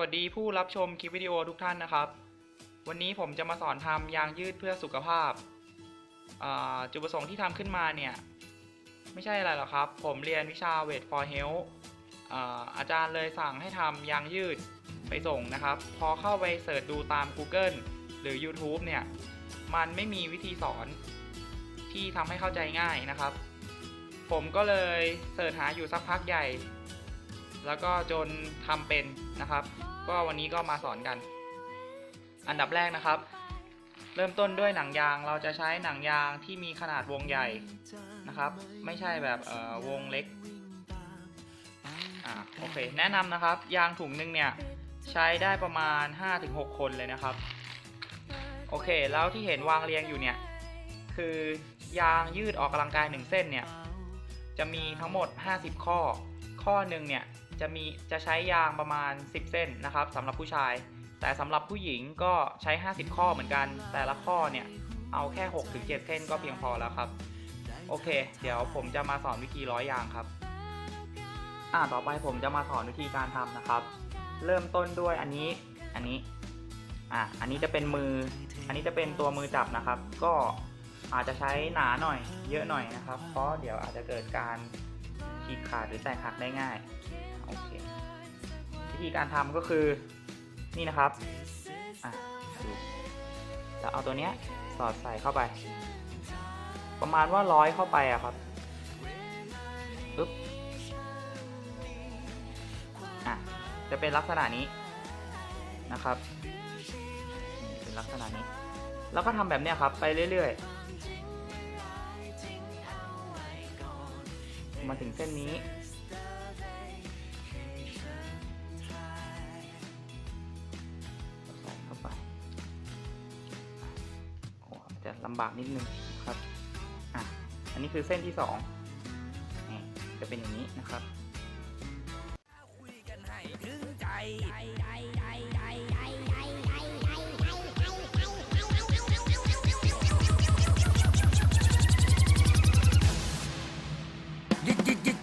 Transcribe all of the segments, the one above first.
วัสดีผู้รับชมคลิปวิดีโอทุกท่านนะครับ วันนี้ผมจะมาสอนทำยางยืดเพื่อสุขภาพาจุดประสงค์ที่ทำขึ้นมาเนี่ย ไม่ใช่อะไรหรอกครับ ผมเรียนวิชา Weight for Health อาอาจารย์เลยสั่งให้ทำยางยืดไปส่งนะครับ พอเข้าไปเสิร์ชดูตาม Google หรือ YouTube เนี่ย มันไม่มีวิธีสอนที่ทำให้เข้าใจง่ายนะครับ ผมก็เลยเสิร์ชหาอยู่สักพักใหญ่ แล้วก็จนทำเป็นนะครับ ก็วันนี้ก็มาสอนกัน อันดับแรกนะครับ เริ่มต้นด้วยหนังยางเราจะใช้หนังยางที่มีขนาดวงใหญ่นะครับ ไม่ใช่แบบวงเล็กอ่าโอเค แนะนำนะครับ ยางถุงหนึงเนี่ยใช้ได้ประมาณ 5-6 คนเลยนะครับ โอเค แล้วที่เห็นวางเรียงอยู่เนี่ย คือยางยืดออกกำลังกาย 1 เส้นเนี่ย จะมีทั้งหมด 50 ข้อ ข้อหนึ่งเนี่ย จะมีจะใช้ยางประมาณ 10 เส้นนะครับสำหรับผู้ชาย แต่สำหรับผู้หญิงก็ใช้ 50 ข้อเหมือนกัน แต่ละข้อเนี่ยเอาแค่ 6-7 เส้นก็เพียงพอแล้วครับ โอเค เดี๋ยวผมจะมาสอนวิธีร้อยยางครับอ่าต่อไปผมจะมาสอนวิธีการทำนะครับ เริ่มต้นด้วยอันนี้อันนี้อะอันนี้จะเป็นมือ อันนี้จะเป็นตัวมือจับนะครับ ก็อาจจะใช้หนาหน่อย เยอะหน่อยนะครับ เพราะเดี๋ยวอาจจะเกิดการฉีกขาดหรือแตกหักได้ง่าย โอเควิธีการทำก็คือนี่นะครับอะดูแล้วเอาตัวเนี้ยสอดใส่เข้าไป ประมาณว่าร้อยเข้าไปอะครับปึ๊บอะจะเป็นลักษณะนี้นะครับเป็นลักษณะนี้ แล้วก็ทำแบบเนี้ยครับ ไปเรื่อยๆ มาถึงเส้นนี้ ลำบากนิดนึงครับอะอันนี้คือเส้นที่สองนี่จะเป็นอย่างนี้นะครับ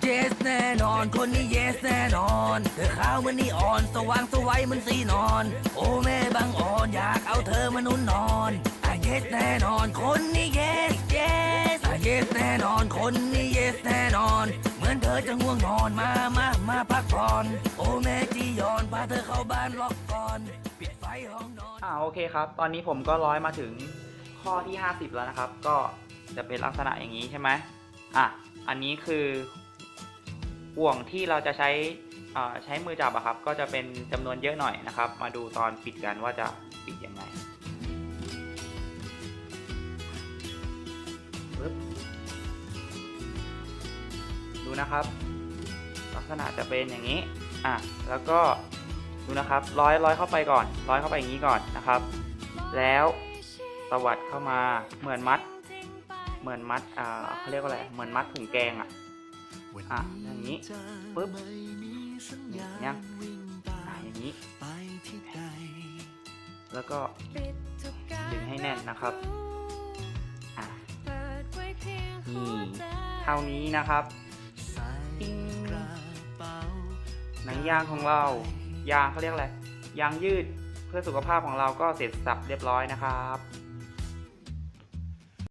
เยสแน่นอนคนนี้เยสแน่นอนเธอขาวเหมันนี่อ่อนสว่างสวัยมันสีนอน โอ้แม่บางอ่อนอยากเอาเธอมานุ่นนอน อะเยสแน่นอน คนนี้เยสเยสอะเยสแน่นอน คนนี้เยสแน่นอน เหมือนเธอจะง่วงนอนมามามาพักผ่อน โอ้แม่จียอนพาเธอเข้าบ้านล็อกก่อน ปิดไฟห้องนอน อ่าโอเคครับ ตอนนี้ผมก็ร้อยมาถึงข้อที่ 50 แล้วนะครับ ก็จะเป็นลักษณะอย่างนี้ใช่ไหมอะ อันนี้คือห่วงที่เราจะใช้อ่าใช้มือจับอะครับ ก็จะเป็นจำนวนเยอะหน่อยนะครับ มาดูตอนปิดกันว่าจะปิดยังไง ปึ๊บดูนะครับ ลักษณะจะเป็นอย่างนี้อะแล้วก็ดูนะครับร้อยร้อยเข้าไปก่อน ร้อยเข้าไปอย่างนี้ก่อนนะครับ แล้วตวัดเข้ามาเหมือนมัด เหมือนมัดอ่าเขาเรียกว่าอะไรเหมือนมัดถุงแกงอะอะอย่างนี้ปึ๊บเนี่ยอะอย่างนี้ แล้วก็ดึงให้แน่นนะครับ เท่านี้นะครับปิ้งหนังยางของเรา ยางเขาเรียกอะไร ยางยืดเพื่อสุขภาพของเราก็เสร็จสับเรียบร้อยนะครับ